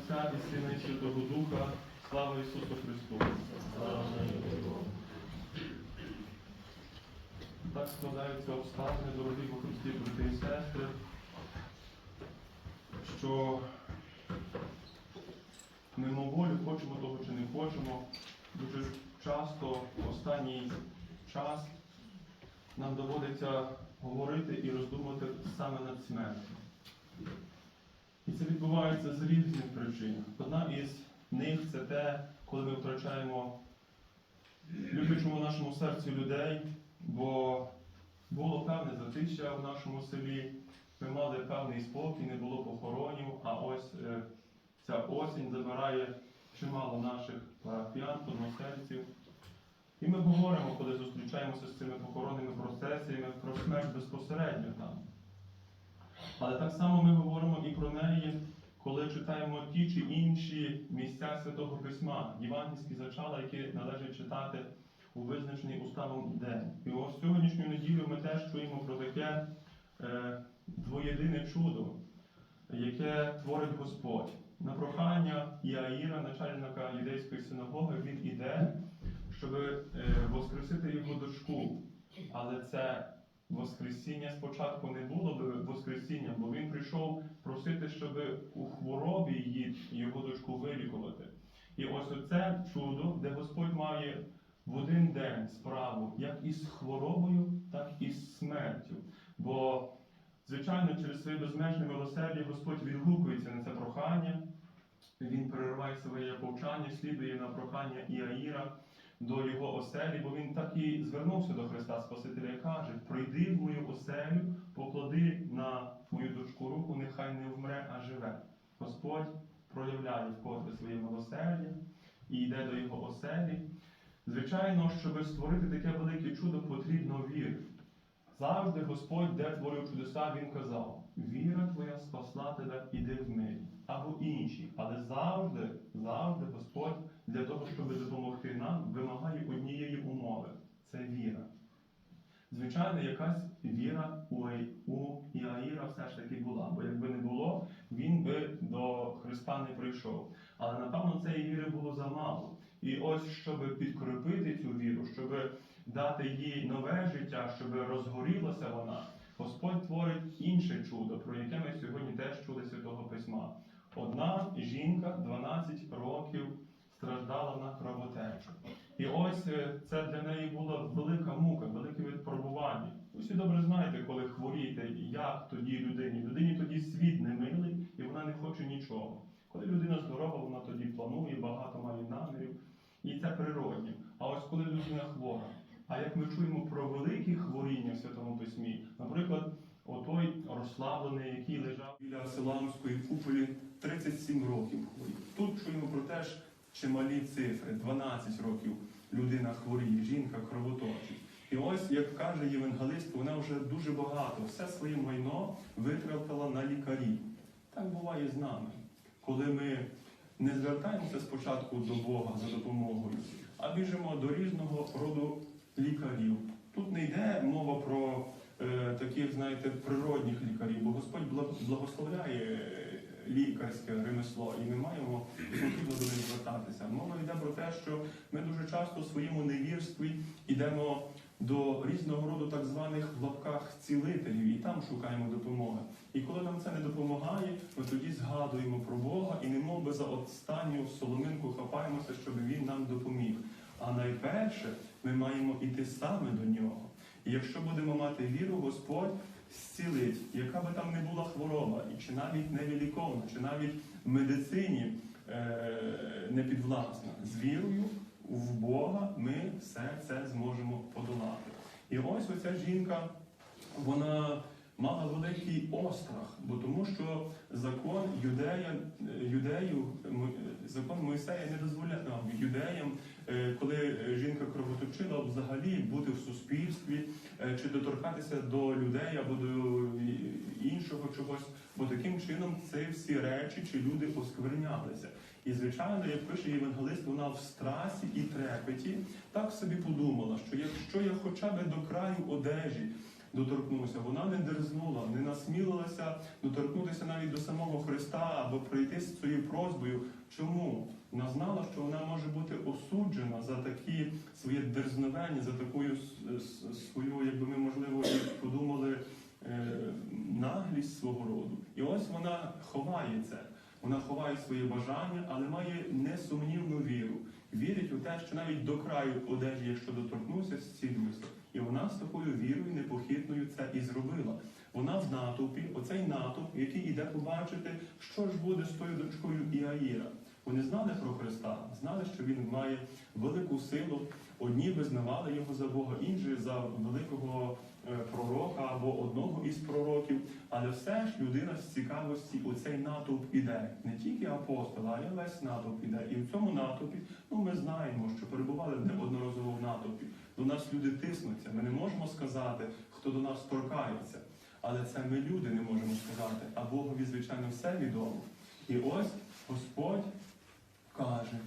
Отця і Сина і Святого Духа. Слава Ісусу Христу! Так складаються обставини, дорогі по Христі, брати і сестри, що мимоволі хочемо того чи не хочемо, дуже часто в останній час нам доводиться говорити і роздумувати саме над смертю. І це відбувається з різних причин. Одна із них це те, коли ми втрачаємо любичому нашому серці людей, бо було певне затища в нашому селі, ми мали певний спокій, не було похоронів, а ось е, ця осінь забирає чимало наших парафіян, односельців. І ми говоримо, коли зустрічаємося з цими похоронними процесіями, про смерть безпосередньо там. Але так само ми говоримо і про неї, коли читаємо ті чи інші місця Святого Письма, євангельські зачала, які належить читати у визначений уставом день. І ось сьогоднішню неділю ми теж чуємо про таке е, двоєдине чудо, яке творить Господь. На прохання Іаїра, начальника юдейської синагоги, він іде, щоб е, воскресити його дочку. Але це Воскресіння спочатку не було би Воскресінням, бо він прийшов просити, щоб у хворобі її його дочку вилікувати. І ось оце чудо, де Господь має в один день справу як із хворобою, так і з смертю. Бо, звичайно, через своє безмежне милосердя Господь відгукується на це прохання, він перериває своє повчання, слідує на прохання Іаїра до його оселі, бо він так і звернувся до Христа Спасителя і каже: прийди в мою оселю, поклади на мою дочку руку, нехай не вмре, а живе. Господь проявляє вкотре своє милосердя і йде до його оселі. Звичайно, щоб створити таке велике чудо, потрібно віри. Завжди Господь, де творив чудеса, Він казав: віра твоя спасла тебе, іди в мирі. Або інші. Але завжди, завжди Господь для того, щоб допомогти нам, вимагає однієї умови це віра. Звичайно, якась віра у, Іаїра все ж таки була, бо якби не було, він би до Христа не прийшов. Але напевно цієї віри було замало. І ось, щоб підкріпити цю віру, щоб дати їй нове життя, щоб розгорілася вона, Господь творить інше чудо, про яке ми сьогодні теж чули Святого Письма. Одна жінка 12 років страждала на кровотечу. І ось е, це для неї була велика мука, велике випробування. Ви всі добре знаєте, коли хворієте, як тоді людині. Людині тоді світ не милий і вона не хоче нічого. Коли людина здорова, вона тоді планує, багато має намірів. І це природньо. А ось коли людина хвора. А як ми чуємо про великі хворіння в Святому Письмі, наприклад, отой розслаблений, який лежав біля Силанської куполі 37 років хворів. Тут чуємо про теж чималі цифри, 12 років людина хворіє, жінка кровоточить. І ось, як каже євангелист, вона вже дуже багато, все своє майно витратила на лікарів. Так буває з нами, коли ми не звертаємося спочатку до Бога за допомогою, а біжимо до різного роду лікарів. Тут не йде мова про е, таких, знаєте, природних лікарів, бо Господь благословляє лікарське ремесло, і ми маємо потрібно до них звертатися. Мова йде про те, що ми дуже часто в своєму невірстві йдемо до різного роду так званих в лапках цілителів і там шукаємо допомоги. І коли нам це не допомагає, ми тоді згадуємо про Бога і немов би за останню соломинку хапаємося, щоб він нам допоміг. А найперше ми маємо іти саме до нього. І якщо будемо мати віру, Господь зцілить, яка би там не була хвороба, і чи навіть невіліковна, чи навіть в медицині е, не підвласна. З вірою в Бога ми все це зможемо подолати. І ось оця жінка, вона мала великий острах, бо тому що закон юдея, юдею, закон Мойсея не дозволяв юдеям, е, коли жінка кровоточила, взагалі бути в суспільстві е, чи доторкатися до людей або до іншого чогось, бо таким чином це всі речі чи люди осквернялися. І звичайно, як пише євангелист, вона в страсі і трепеті так собі подумала, що якщо я хоча б до краю одежі доторкнувся. Вона не дерзнула, не насмілилася доторкнутися навіть до самого Христа або прийти з цією просьбою. Чому? Вона знала, що вона може бути осуджена за такі своє дерзновення, за с- свою, якби ми можливо подумали, е, наглість свого роду. І ось вона ховає це. Вона ховає свої бажання, але має несумнівну віру. Вірить у те, що навіть до краю одежі, якщо доторкнувся, зцілюється. І вона з такою вірою непохитною це і зробила. Вона в натовпі, оцей натовп, який іде побачити, що ж буде з тою дочкою Іаїра. Вони знали про Христа, знали, що він має велику силу. Одні визнавали його за Бога, інші за великого е, пророка або одного із пророків. Але все ж людина з цікавості у цей натовп іде. Не тільки апостол, а й весь натовп іде. І в цьому натовпі, ну ми знаємо, що перебували неодноразово в натовпі. До нас люди тиснуться. Ми не можемо сказати, хто до нас торкається. Але це ми люди не можемо сказати, а Богові, звичайно, все відомо. І ось Господь каже,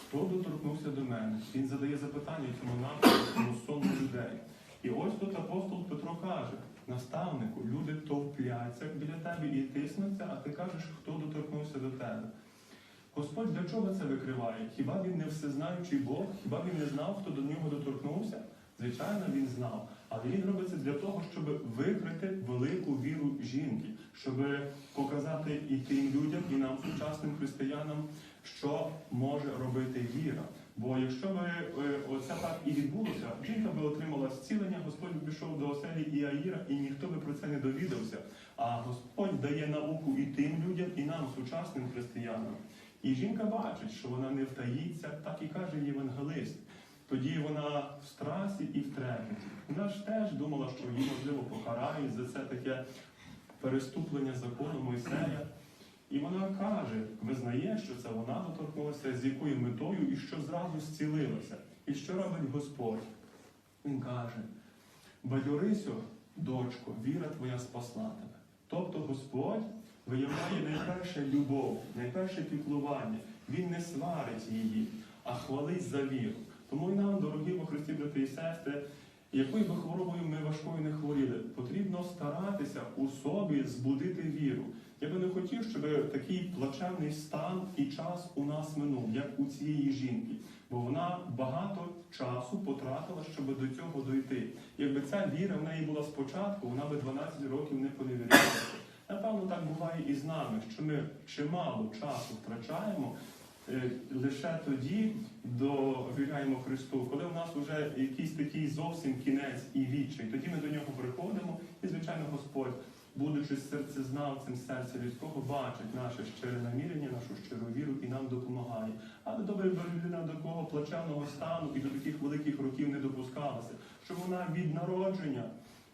хто доторкнувся до мене? Він задає запитання цьому напрямку, цьому сонму людей. І ось тут апостол Петро каже, наставнику, люди товпляться біля тебе і тиснуться, а ти кажеш, хто доторкнувся до тебе. Господь для чого це викриває? Хіба він не всезнаючий Бог? Хіба він не знав, хто до нього доторкнувся? Звичайно, він знав. Але він робить це для того, щоб викрити велику віру жінки, щоб показати і тим людям, і нам, сучасним християнам, що може робити віра. Бо якщо би е, оце так і відбулося, жінка би отримала зцілення, Господь пішов до оселі Іаїра, і ніхто би про це не довідався. А Господь дає науку і тим людям, і нам, сучасним християнам. І жінка бачить, що вона не втаїться, так і каже євангелист. Тоді вона в страсі і в трепеті. Вона ж теж думала, що її можливо покарають за це таке переступлення закону Мойсея. І вона каже, визнає, що це вона доторкнулася, з якою метою і що зразу зцілилася. І що робить Господь? Він каже: Бадьорисю, дочко, віра твоя спасла тебе. Тобто Господь виявляє найперше любов, найперше піклування. Він не сварить її, а хвалить за віру. Тому і нам, дорогі во Христі, брати і сестри, якою би хворобою ми важкою не хворіли, потрібно старатися у собі збудити віру. Я би не хотів, щоб такий плачевний стан і час у нас минув, як у цієї жінки, бо вона багато часу потратила, щоб до цього дойти. Якби ця віра в неї була спочатку, вона би 12 років не поневірялася. Так буває і з нами, що ми чимало часу втрачаємо. е, Лише тоді довіряємо Христу, коли у нас вже якийсь такий зовсім кінець і відчай, тоді ми до нього приходимо, і звичайно Господь будучи серцезнавцем серця людського, бачить наше щире намірення, нашу щиру віру і нам допомагає. Але добре людина до такого плачевного стану і до таких великих років не допускалася, щоб вона від народження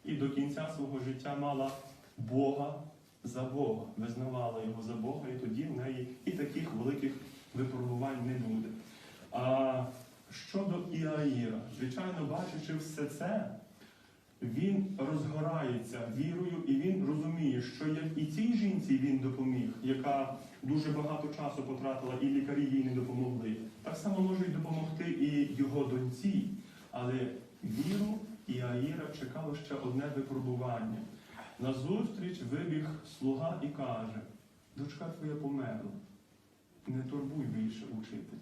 і до кінця свого життя мала Бога за Бога, визнавала його за Бога, і тоді в неї і таких великих випробувань не буде. А щодо Іаїра, звичайно, бачачи все це, він розгорається вірою, і він розуміє, що як і цій жінці він допоміг, яка дуже багато часу потратила, і лікарі їй не допомогли. Так само може й допомогти і його доньці. Але віру Іаїра чекало ще одне випробування. Назустріч вибіг слуга і каже: дочка твоя померла, не турбуй більше учитель.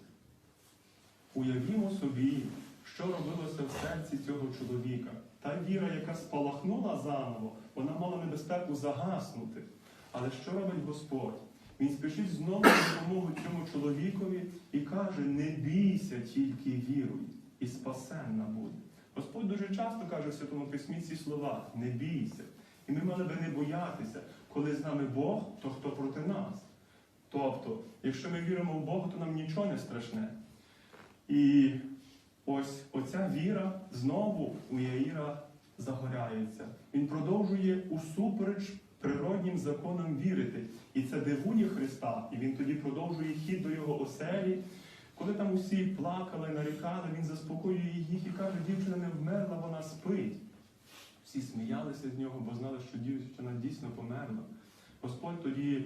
Уявімо собі, що робилося в серці цього чоловіка. Та віра, яка спалахнула заново, вона мала небезпеку загаснути. Але що робить Господь? Він спішить знову на допомогу цьому чоловікові і каже: не бійся, тільки віруй, і спасенна буде. Господь дуже часто каже в Святому Письмі ці слова: не бійся. І ми мали би не боятися, коли з нами Бог, то хто проти нас. Тобто, якщо ми віримо в Бога, то нам нічого не страшне. І ось оця віра знову у Яїра загоряється. Він продовжує усупереч природнім законам вірити. І це дивує Христа. І він тоді продовжує хід до його оселі. Коли там усі плакали, нарікали, він заспокоює їх і каже, дівчина не вмерла, вона спить. Всі сміялися з нього, бо знали, що дівчина дійсно померла. Господь тоді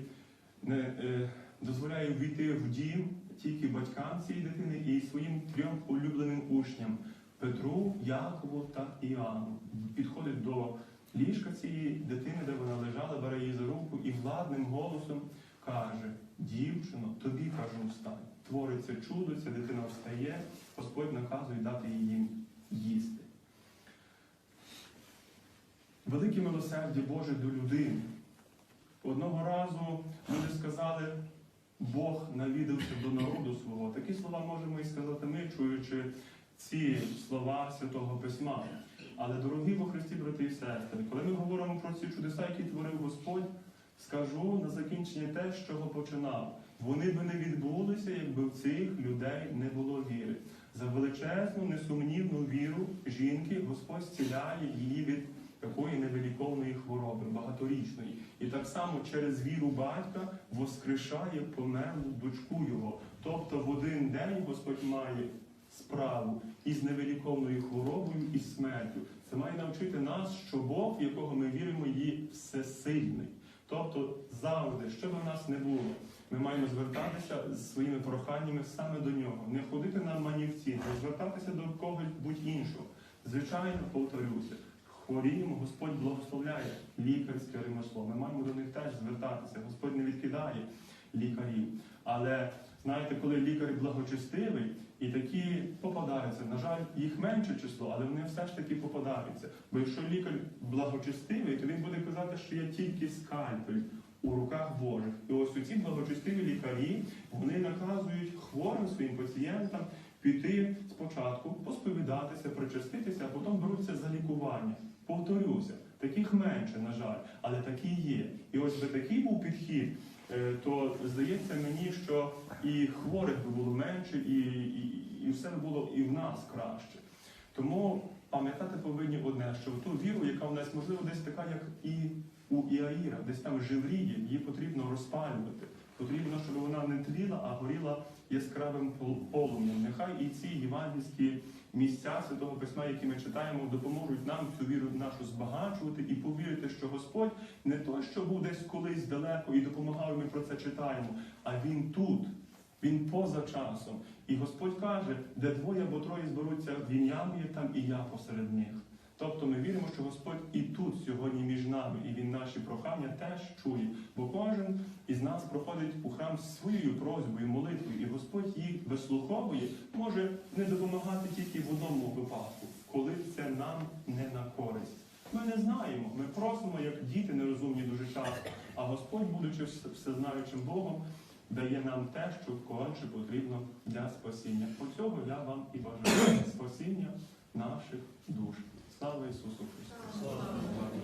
не е, дозволяє війти в дім тільки батькам цієї дитини і своїм трьом улюбленим учням Петру, Якову та Іоанну. Підходить до ліжка цієї дитини, де вона лежала, бере її за руку і владним голосом каже: Дівчино, тобі кажу, встань. Твориться чудо, ця дитина встає, Господь наказує дати їй їсти. Велике милосердя Боже до людини. Одного разу люди сказали, Бог навідався до народу свого. Такі слова можемо і сказати ми, чуючи ці слова Святого Письма. Але, дорогі во Христі, брати і сестри, коли ми говоримо про ці чудеса, які творив Господь, скажу на закінчення те, з чого починав. Вони би не відбулися, якби в цих людей не було віри. За величезну, несумнівну віру жінки Господь зціляє її від такої невиліковної хвороби, багаторічної. І так само через віру батька воскрешає померлу дочку його. Тобто в один день Господь має справу із невиліковною хворобою і смертю. Це має навчити нас, що Бог, в якого ми віримо, є всесильний. Тобто завжди, що би в нас не було, ми маємо звертатися з своїми проханнями саме до нього, не ходити на манівці, не звертатися до когось будь іншого. Звичайно, повторюся, хворіємо, Господь благословляє лікарське ремесло. Ми маємо до них теж звертатися. Господь не відкидає лікарів. Але знаєте, коли лікар благочестивий, і такі попадаються. На жаль, їх менше число, але вони все ж таки попадаються. Бо якщо лікар благочестивий, то він буде казати, що я тільки скальпель у руках Божих. І ось ці благочестиві лікарі вони наказують хворим своїм пацієнтам піти спочатку, посповідатися, причаститися, а потім беруться за лікування. Повторюся, таких менше, на жаль, але такі є. І ось би такий був підхід, е, то здається мені, що і хворих би було менше, і, і, і все було і в нас краще. Тому пам'ятати повинні одне, що ту віру, яка в нас можливо десь така, як і у Іаїра, десь там живріє, її потрібно розпалювати. Потрібно, щоб вона не тліла, а горіла яскравим полум'ям. Нехай і ці євангельські місця Святого Письма, які ми читаємо, допоможуть нам цю віру нашу збагачувати і повірити, що Господь не той, що був десь колись далеко і допомагав, ми про це читаємо, а Він тут. Він поза часом. І Господь каже, де двоє або троє зберуться в ім'я моє, там і я посеред них. Тобто ми віримо, що Господь і тут сьогодні між нами, і Він наші прохання теж чує. Бо кожен із нас проходить у храм своєю просьбою, молитвою, і Господь їх вислуховує, може не допомагати тільки в одному випадку, коли це нам не на користь. Ми не знаємо, ми просимо, як діти нерозумні дуже часто, а Господь, будучи всезнаючим Богом, дає нам те, що конче потрібно для спасіння. По цього я вам і бажаю спасіння наших душ. Слава Ісусу Христу! Слава Богу.